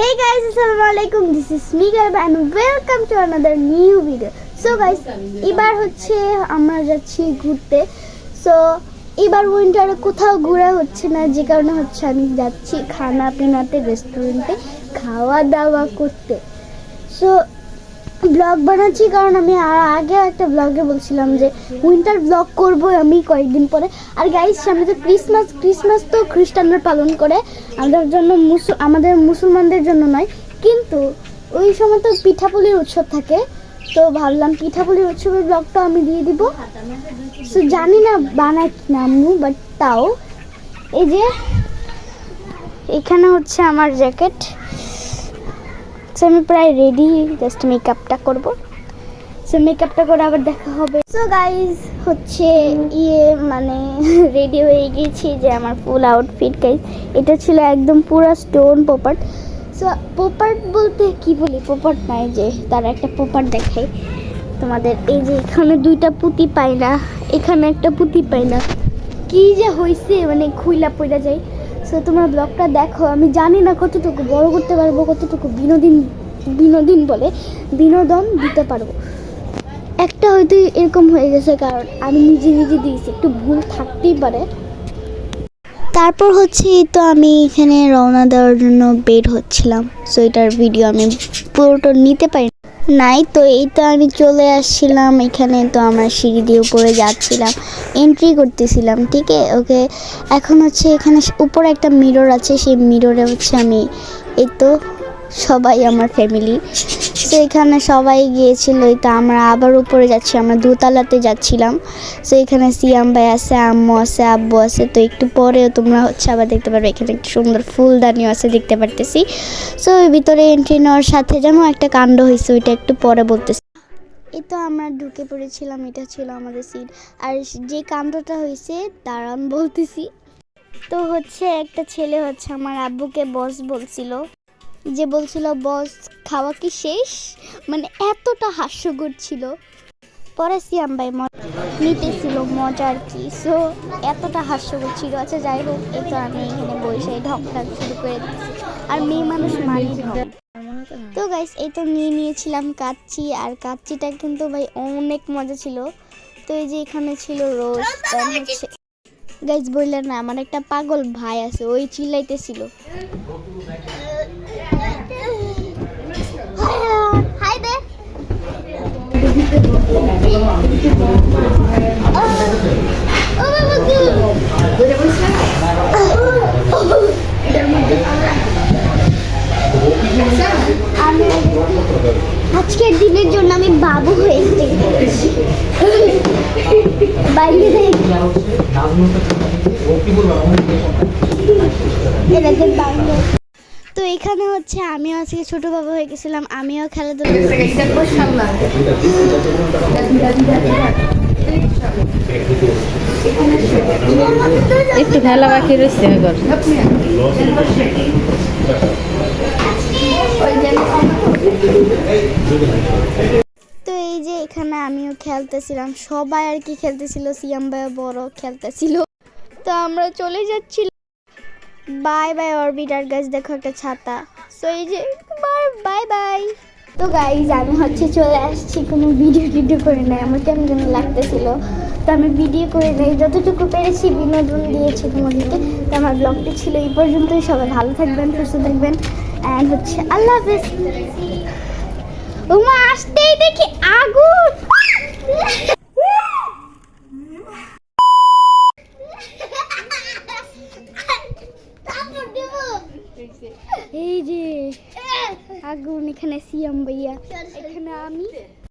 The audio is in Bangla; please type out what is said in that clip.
Hey guys, Assalamualaikum. This is me Garib and welcome to another new video. So guys, এবার হচ্ছে আমরা যাচ্ছি ঘুরতে So এবার উইন্টারে কোথাও ঘোরা হচ্ছে না যে কারণে হচ্ছে আমি যাচ্ছি খানা পিনাতে রেস্টুরেন্টে খাওয়া দাওয়া করতে সো ব্লগ বানাচ্ছি, কারণ আমি আগে একটা ব্লগে বলছিলাম যে উইন্টার ব্লগ করব আমি কয়েকদিন পরে। আর গাইস সামনে তো ক্রিসমাস ক্রিসমাস তো খ্রিস্টানরা পালন করে, আমাদের জন্য মুসল আমাদের মুসলমানদের জন্য নয়, কিন্তু ওই সময় তো পিঠাপুলির উৎসব থাকে। তো ভাবলাম পিঠাপুলির উৎসবের ব্লগটা আমি দিয়ে দিব। সো জানি না বানায় কি না আম্মু বাট তাও। এই যে, এখানে হচ্ছে আমার জ্যাকেট সো আমি প্রায় রেডি জাস্ট মেকআপটা করব। সো মেকআপটা করে আবার দেখা হবে। সো গাইজ হচ্ছে ইয়ে মানে রেডি হয়ে গেছি যে আমার ফুল আউটফিট গাইজ এটা ছিল একদম পুরো স্টোন পোপাট সো পোপাট বলতে কি বলি? পোপাট নাই যে, তার একটা পোপাট দেখাই। তোমাদের, এই যে এখানে দুইটা পুঁতি পাই না, এখানে একটা পুঁতি পাই না। কি যে হয়েছে মানে খুইলা পড়া যায়। সো তোমরা ব্লগটা দেখো, আমি জানি না কতটুকু বড় করতে পারব, কতটুকু বিনোদিন বিনোদিন বলে বিনোদন দিতে পারব। একটা হয়তো এরকম হয়ে গেছে কারণ আমি নিজে নিজে দিয়েছি, একটু ভুল থাকতেই পারে। তারপর হচ্ছে তো আমি এখানে রওনা দেওয়ার জন্য বের হচ্ছিলাম। সো এটার ভিডিও আমি পুরোটা নিতে পারি নাই তো, এই তো আমি চলে আসছিলাম। এখানে তো আমরা সিঁড়ি দিয়ে উপরে যাচ্ছিলাম এন্ট্রি করতেছিলাম, ঠিক আছে ওকে, এখন হচ্ছে এখানে উপরে একটা মিরর আছে, সেই মিররে হচ্ছে আমি, এই তো, সবাই আমার ফ্যামিলি তো এখানে সবাই গিয়েছিল তো আমরা আবার উপরে যাচ্ছি, আমরা দোতলাতে যাচ্ছিলাম। তো এখানে সিয়াম ভাই আছে, আম্মু আছে, আব্বু আছে, তো একটু পরেও তোমরা হচ্ছে আবার দেখতে পারবে, এখানে একটু সুন্দর ফুলদানিও আছে, দেখতে পারতেছি। সো ওই ভিতরে এন্ট্রি নেওয়ার সাথে যেন একটা কাণ্ড হয়েছে ওইটা একটু পরে বলতেছি। এই তো আমরা ঢুকে পড়েছিলাম, এটা ছিল আমাদের সিট আর যে কাণ্ডটা হয়েছে আমি বলতেছি। তো হচ্ছে একটা ছেলে হচ্ছে আমার আব্বুকে বস বলছিল। যে বলছিল, বস, খাওয়া কি শেষ? মানে এতটা হাস্যকর ছিল। পরে সিয়াম ভাই নিতেছিল মজা আর কি সো এতটা হাস্যকর ছিল। আচ্ছা যাই হোক, এই তো আমি এখানে বসে ঢকটা শুরু করে দিচ্ছি। আর মেয়ে মানুষ মানি ঢক তো গাইস এই তো নিয়ে নিয়েছিলাম কাচ্চি। আর কাচ্চিটা কিন্তু ভাই অনেক মজা ছিল। তো এই যে এখানে ছিল রোজ হচ্ছে গাইস বললেন না আমার একটা পাগল ভাই আছে ওই চিল্লাইতেছিল। আজকের দিনের জন্য আমি বাবু হয়েছি। বাইরে তো এখানে হচ্ছে আমিও আজকে ছোট বাবু হয়ে গেছিলাম আমিও খেলাধুলা একটু খেলা বাকি রয়েছে এখানে আমিও খেলতেছিলাম। সবাই আর কি খেলতেছিল, সিয়াম ভাই বড় খেলতেছিল। তো আমরা চলে যাচ্ছিলাম বাই বাই অরবিটার গাছ দেখো একটা ছাতা। সো এই যে বাই বাই তো গাইজ আমি হচ্ছে চলে আসছি, কোনো ভিডিও টিডিও করে নাই। আমার কেমন যেন লাগতেছিল। তো আমি ভিডিও করে নেই। যতটুকু পেরেছি বিনোদন দিয়েছি তোমাদেরকে। তো আমার ব্লগটি ছিল এই পর্যন্তই। সবাই ভালো থাকবেন, সুস্থ থাকবেন। অ্যান্ড হচ্ছে, আল্লাহ হাফেজ। ওমা আসতেই দেখি আগুন! এই যে আগুন এখানে সিয়াম ভাইয়া। এখানে আমি।